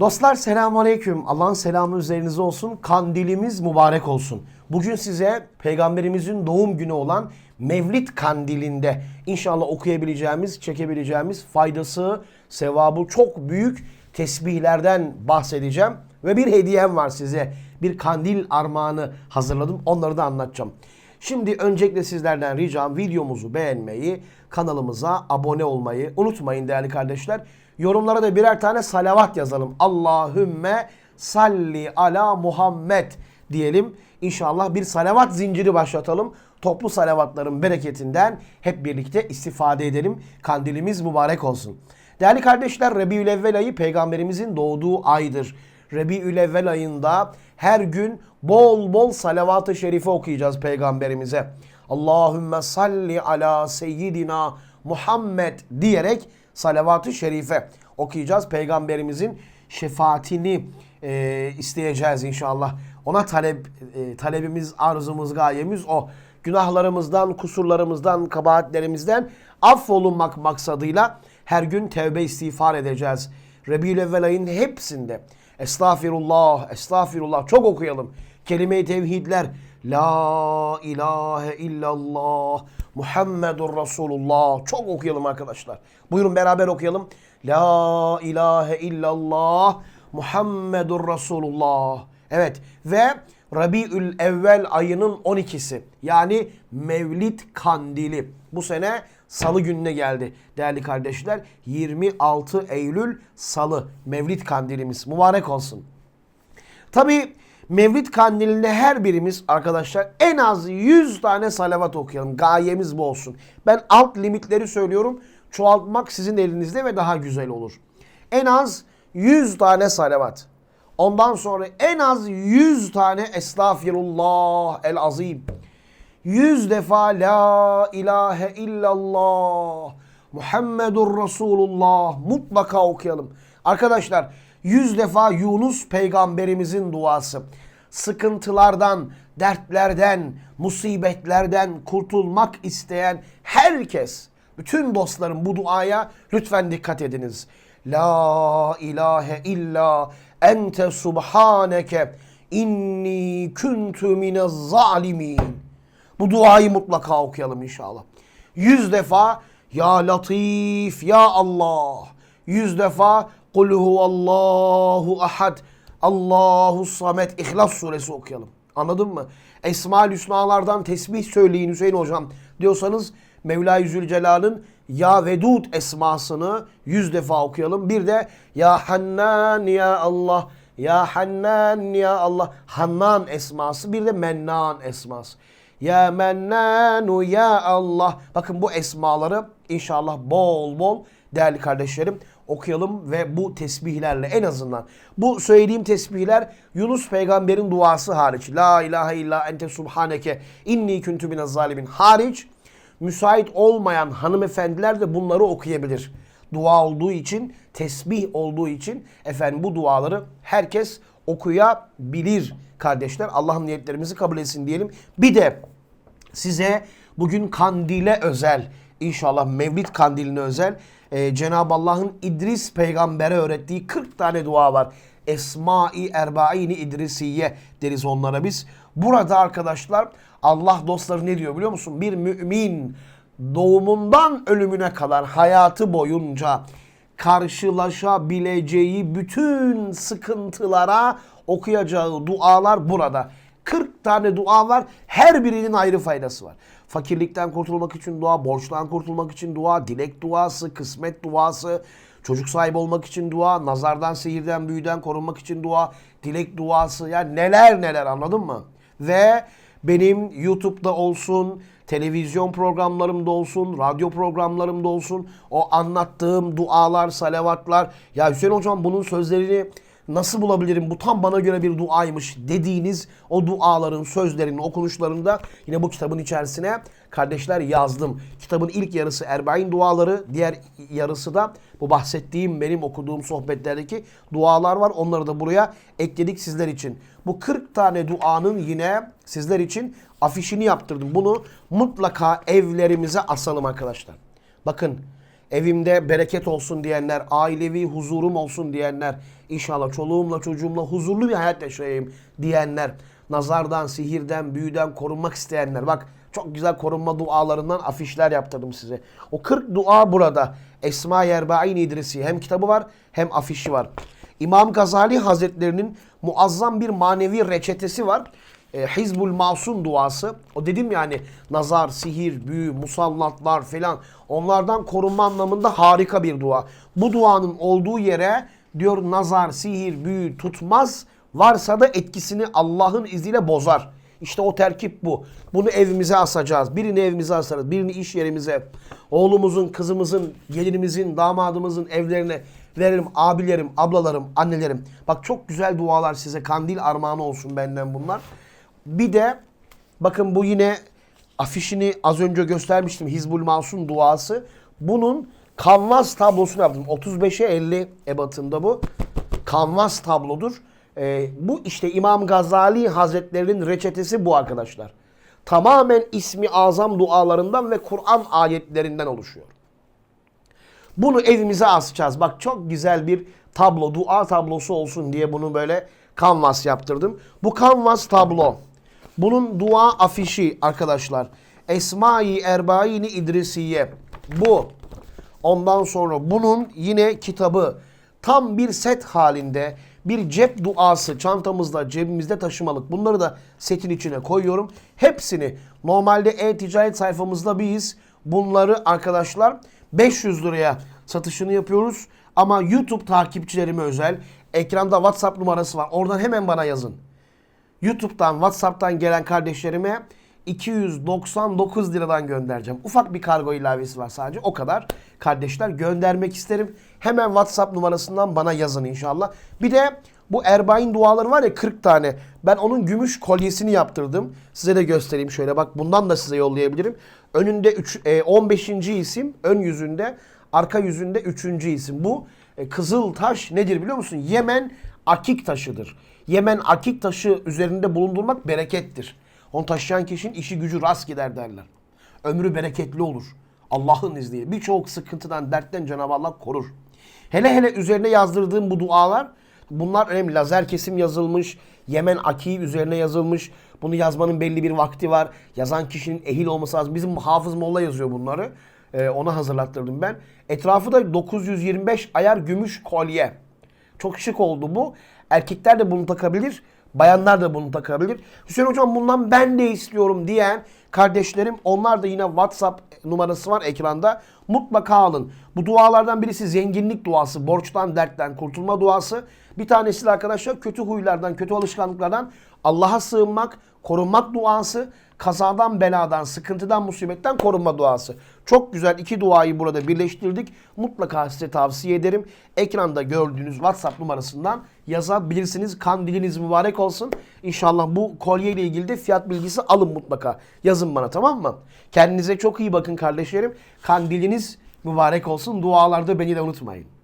Dostlar selamun aleyküm. Allah'ın selamı üzerinize olsun. Kandilimiz mübarek olsun. Bugün size peygamberimizin doğum günü olan Mevlid kandilinde inşallah okuyabileceğimiz, çekebileceğimiz faydası, sevabı çok büyük tesbihlerden bahsedeceğim. Ve bir hediyem var size. Bir kandil armağanı hazırladım. Onları da anlatacağım. Şimdi öncelikle sizlerden ricam videomuzu beğenmeyi, kanalımıza abone olmayı unutmayın değerli kardeşler. Yorumlara da birer tane salavat yazalım. Allahümme salli ala Muhammed diyelim. İnşallah bir salavat zinciri başlatalım. Toplu salavatların bereketinden hep birlikte istifade edelim. Kandilimiz mübarek olsun. Değerli kardeşler Rebiülevvel ayı peygamberimizin doğduğu aydır. Rebiülevvel ayında her gün bol bol salavat-ı şerife okuyacağız peygamberimize. Allahümme salli ala seyyidina Muhammed diyerek salavat-ı şerife okuyacağız. Peygamberimizin şefaatini e, isteyeceğiz inşallah. Ona talep e, talebimiz, arzumuz, gayemiz o. Günahlarımızdan, kusurlarımızdan, kabahatlerimizden affolunmak maksadıyla her gün tevbe istiğfar edeceğiz. Rebiülevvel ayın hepsinde Estağfirullah, estağfirullah çok okuyalım. Kelime-i tevhidler. La ilahe illallah Muhammedur Resulullah. Çok okuyalım arkadaşlar. Buyurun beraber okuyalım. La ilahe illallah Muhammedur Resulullah. Evet ve Rabiül Evvel ayının 12'si yani Mevlid Kandili. Bu sene salı gününe geldi değerli kardeşler. 26 Eylül salı Mevlid Kandilimiz mübarek olsun. Tabi Mevlid Kandili'nde her birimiz arkadaşlar en az 100 tane salavat okuyalım. Gayemiz bu olsun. Ben alt limitleri söylüyorum. Çoğaltmak sizin elinizde ve daha güzel olur. En az 100 tane salavat. Ondan sonra en az 100 tane estağfirullah el azim. 100 defa la ilahe illallah Muhammedur Resulullah mutlaka okuyalım. Arkadaşlar 100 defa Yunus peygamberimizin duası. Sıkıntılardan, dertlerden, musibetlerden kurtulmak isteyen herkes, bütün dostlarım bu duaya lütfen dikkat ediniz. La ilahe illa ente subhaneke inni kuntu minez zalimin. Bu duayı mutlaka okuyalım inşallah. Yüz defa Ya Latif, Ya Allah. Yüz defa Kul huvallahu ahad. Allahu samet. İhlas suresi okuyalım. Anladın mı? Esma-ül Hüsnalardan tesbih söyleyin Hüseyin hocam diyorsanız Mevla-i Ya Vedud esmasını yüz defa okuyalım. Bir de Ya Hannan Ya Allah. Ya Hannan Ya Allah. Hannan esması. Bir de Mennan esması. Ya Mennanu Ya Allah. Bakın bu esmaları inşallah bol bol değerli kardeşlerim okuyalım ve bu tesbihlerle en azından bu söylediğim tesbihler Yunus peygamberin duası hariç La ilahe illa ente subhaneke inni kuntu minez zalimin hariç müsait olmayan hanımefendiler de bunları okuyabilir. Dua olduğu için, tesbih olduğu için efendim bu duaları herkes okuyabilir kardeşler. Allah'ın niyetlerimizi kabul etsin diyelim. Bir de size bugün kandile özel inşallah Mevlid kandiline özel e, Cenab-ı Allah'ın İdris peygambere öğrettiği 40 tane dua var. Esma-i Erbaini İdrisiye deriz onlara biz. Burada arkadaşlar Allah dostları ne diyor biliyor musun? Bir mümin doğumundan ölümüne kadar hayatı boyunca karşılaşabileceği bütün sıkıntılara okuyacağı dualar burada. 40 tane dua var. Her birinin ayrı faydası var. Fakirlikten kurtulmak için dua, borçtan kurtulmak için dua, dilek duası, kısmet duası, çocuk sahibi olmak için dua, nazardan, sihirden, büyüden korunmak için dua, dilek duası. Yani neler neler anladın mı? Ve benim YouTube'da olsun, televizyon programlarımda olsun, radyo programlarımda olsun o anlattığım dualar, salavatlar. Ya Hüseyin Hocam bunun sözlerini nasıl bulabilirim bu tam bana göre bir duaymış dediğiniz o duaların sözlerinin okunuşlarında yine bu kitabın içerisine kardeşler yazdım. Kitabın ilk yarısı Erbain duaları diğer yarısı da bu bahsettiğim benim okuduğum sohbetlerdeki dualar var. Onları da buraya ekledik sizler için. Bu 40 tane duanın yine sizler için afişini yaptırdım. Bunu mutlaka evlerimize asalım arkadaşlar. Bakın evimde bereket olsun diyenler, ailevi huzurum olsun diyenler, inşallah çoluğumla çocuğumla huzurlu bir hayat yaşayayım diyenler, nazardan, sihirden, büyüden korunmak isteyenler. Bak çok güzel korunma dualarından afişler yaptırdım size. O 40 dua burada. Esma Yerbain İdrisi hem kitabı var hem afişi var. İmam Gazali Hazretlerinin muazzam bir manevi reçetesi var. E, Hizbul Masum duası. O dedim yani nazar, sihir, büyü, musallatlar falan onlardan korunma anlamında harika bir dua. Bu duanın olduğu yere diyor nazar, sihir, büyü tutmaz. Varsa da etkisini Allah'ın izniyle bozar. İşte o terkip bu. Bunu evimize asacağız. Birini evimize asarız. Birini iş yerimize. Oğlumuzun, kızımızın, gelinimizin, damadımızın evlerine verelim. Abilerim, ablalarım, annelerim. Bak çok güzel dualar size. Kandil armağanı olsun benden bunlar. Bir de bakın bu yine afişini az önce göstermiştim. Hizbul Masum duası. Bunun kanvas tablosunu yaptım. 35'e 50 ebatında bu. Kanvas tablodur. Ee, bu işte İmam Gazali Hazretlerinin reçetesi bu arkadaşlar. Tamamen ismi azam dualarından ve Kur'an ayetlerinden oluşuyor. Bunu evimize asacağız. Bak çok güzel bir tablo, dua tablosu olsun diye bunu böyle kanvas yaptırdım. Bu kanvas tablo. Bunun dua afişi arkadaşlar. Esma-i Erbaini İdrisiye. Bu. Ondan sonra bunun yine kitabı. Tam bir set halinde bir cep duası çantamızda cebimizde taşımalık. Bunları da setin içine koyuyorum. Hepsini normalde e-ticaret sayfamızda biz bunları arkadaşlar 500 liraya satışını yapıyoruz. Ama YouTube takipçilerime özel ekranda WhatsApp numarası var. Oradan hemen bana yazın. YouTube'dan, WhatsApp'tan gelen kardeşlerime 299 liradan göndereceğim. Ufak bir kargo ilavesi var sadece. O kadar. Kardeşler göndermek isterim. Hemen WhatsApp numarasından bana yazın inşallah. Bir de bu Erbain duaları var ya 40 tane. Ben onun gümüş kolyesini yaptırdım. Size de göstereyim şöyle. Bak bundan da size yollayabilirim. Önünde üç, e, 15. isim, ön yüzünde, arka yüzünde 3. isim. Bu e, kızıl taş nedir biliyor musun? Yemen akik taşıdır. Yemen akik taşı üzerinde bulundurmak berekettir. Onu taşıyan kişinin işi gücü rast gider derler. Ömrü bereketli olur. Allah'ın izniyle. Birçok sıkıntıdan, dertten Cenab-ı Allah korur. Hele hele üzerine yazdırdığım bu dualar bunlar önemli. Lazer kesim yazılmış, Yemen akiği üzerine yazılmış. Bunu yazmanın belli bir vakti var. Yazan kişinin ehil olması lazım. Bizim Hafız Molla yazıyor bunları. Ee, ona hazırlattırdım ben. Etrafı da 925 ayar gümüş kolye. Çok şık oldu bu. Erkekler de bunu takabilir. Bayanlar da bunu takabilir. Hüseyin Hocam bundan ben de istiyorum diyen kardeşlerim onlar da yine WhatsApp numarası var ekranda. Mutlaka alın. Bu dualardan birisi zenginlik duası, borçtan, dertten kurtulma duası. Bir tanesi de arkadaşlar kötü huylardan, kötü alışkanlıklardan Allah'a sığınmak, korunmak duası. Kazadan, beladan, sıkıntıdan, musibetten korunma duası. Çok güzel iki duayı burada birleştirdik. Mutlaka size tavsiye ederim. Ekranda gördüğünüz WhatsApp numarasından yazabilirsiniz. Kandiliniz mübarek olsun. İnşallah bu kolye ile ilgili de fiyat bilgisi alın mutlaka. Yazın bana tamam mı? Kendinize çok iyi bakın kardeşlerim. Kandiliniz mübarek olsun. Dualarda beni de unutmayın.